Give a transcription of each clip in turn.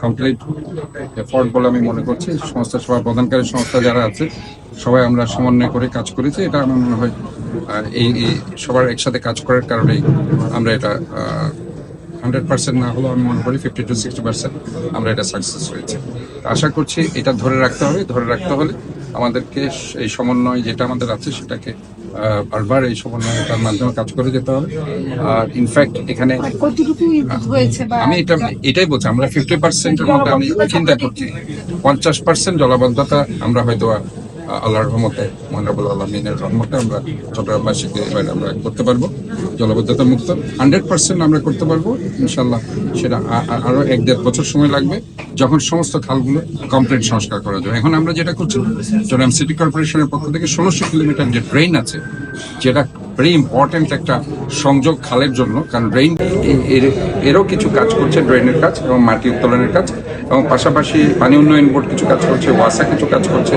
Complete effort বলে আমি মনে করছি। সংস্থা সভা প্রদানকারী সংস্থা যারা আছে, সবাই আমরা সমন্বয় করে কাজ করেছি। এটা আমার মনে হয় এই সবার একসাথে কাজ করার কারণেই আমরা এটা হান্ড্রেড পার্সেন্ট না হলেও আমি মনে করি ফিফটি টু সিক্সটি পার্সেন্ট আমরা এটা সাকসেস হয়েছে। আশা করছি এটা ধরে রাখতে হবে। ধরে রাখতে হলে আমাদেরকে এই সমন্বয় যেটা আমাদের আছে সেটাকে বারবার এই সমন্বয়তার মাধ্যমে কাজ করে যেতে হবে। আর ইনফ্যাক্ট এখানে বা আমি এটা এটাই বলছি আমরা ফিফটি পার্সেন্টের মধ্যে আমি চিন্তা করছি। পঞ্চাশ পার্সেন্ট জলাবদ্ধতা আমরা হয়তো আল্লাহর রহমতে, মহানবুল আলমিনের রহমতে আমরা চট্টগ্রামবাসীকে এবার আমরা করতে পারব, জলবদ্ধতা মুক্ত। হান্ড্রেড পার্সেন্ট আমরা করতে পারব ইনশাল্লাহ সেটা আ- আ- এক দেড় বছর সময় লাগবে, যখন সমস্ত খালগুলো কমপ্লিট সংস্কার করা যাবে। এখন আমরা যেটা করছি চট্টগ্রাম সিটি কর্পোরেশনের পক্ষ থেকে ষোলোশো কিলোমিটার যে ড্রেন আছে, যেটা ভেরি ইম্পর্টেন্ট একটা সংযোগ খালের জন্য, কারণ ড্রেন এরও কিছু কাজ করছে ড্রেনের কাজ এবং মাটি উত্তোলনের কাজ এবং পাশাপাশি পানি উন্নয়ন বোর্ড কিছু কাজ করছে, ওয়াসা কিছু কাজ করছে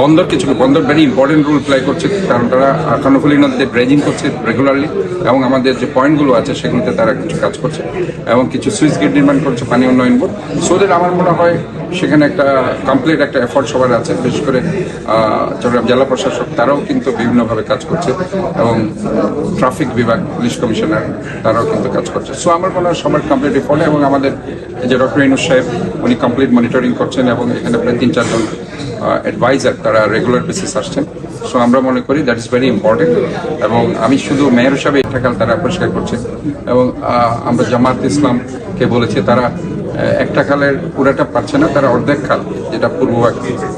বন্দর কিছু, বন্দর ভেরি ইম্পর্টেন্ট রোল প্লে করছে, কারণ তারা কর্ণফুলী নদীতে ড্রেজিং করছে রেগুলারলি এবং আমাদের যে পয়েন্টগুলো আছে সেগুলোতে তারা কিছু কাজ করছে এবং কিছু সুইচ গেট নির্মাণ করছে পানি উন্নয়ন বোর্ড। সো দ্যাট আমার মনে হয় সেখানে একটা কমপ্লিট একটা এফোর্ট সবার আছে, বিশেষ করে চট্টগ্রাম জেলা প্রশাসক, তারাও কিন্তু বিভিন্নভাবে কাজ করছে। এবং ট্রাফিক বিভাগ, পুলিশ কমিশনার, তারাও কিন্তু কাজ করছে। সো আমার মনে হয় সবার কমপ্লিট রিপোর্ট এবং আমাদের যে ডক্টর ইনুস সাহেব, উনি কমপ্লিট মনিটরিং করছেন এবং এখানে প্রায় তিন চারজন অ্যাডভাইজার তারা রেগুলার বেসিস আসছেন। সো আমরা মনে করি দ্যাট ইজ ভেরি ইম্পর্টেন্ট এবং আমি শুধু মেয়র হিসাবে এটা খাল তারা পরিষ্কার করছে এবং আমরা জামাত ইসলামকে বলেছি তারা একটা খালের পুরাটা পাচ্ছে না, তারা অর্ধেক খাল, যেটা পূর্ব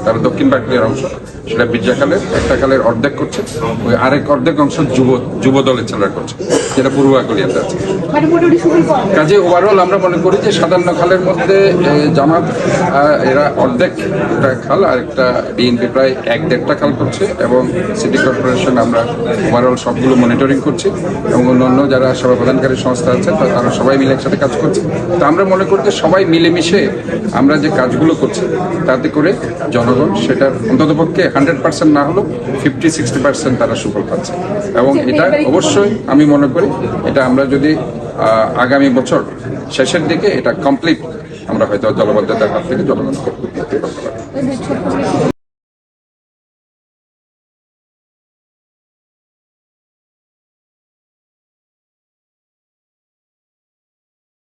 তারা দক্ষিণ বাগলিয়ার অংশ, সেটা খালের একটা খালের অর্ধেক করছে, ওই আরেক অর্ধেক অংশ যুব যুব দলের ছেলেরা করছে, যেটা পূর্ব বাগলিয়াতে আছে কাজে ওভারঅল আমরা মনে করি যে সাধারণ খালের মধ্যে জামাত এরা অর্ধেক একটা খাল আর একটা বিএনপি প্রায় এক দেড়টা খাল করছে এবং সিটি কর্পোরেশন আমরা ওভারঅল সবগুলো মনিটরিং করছি এবং অন্যান্য যারা সেবা প্রদানকারী সংস্থা আছে তারা সবাই মিলে একসাথে কাজ করছে। তো আমরা মনে করি যে সবাই মিলেমিশে আমরা যে কাজগুলো করছি তাতে করে জনগণ সেটার অন্ততপক্ষে হান্ড্রেড পার্সেন্ট না হলেও ফিফটি সিক্সটি পার্সেন্ট তারা সুফল পাচ্ছে। এবং এটা অবশ্যই আমি মনে করি এটা আমরা যদি আগামী বছর শেষের দিকে এটা কমপ্লিট আমরা হয়তো জলবদ্ধতার হাত থেকে জনগণকে মুক্তি করতে পারব।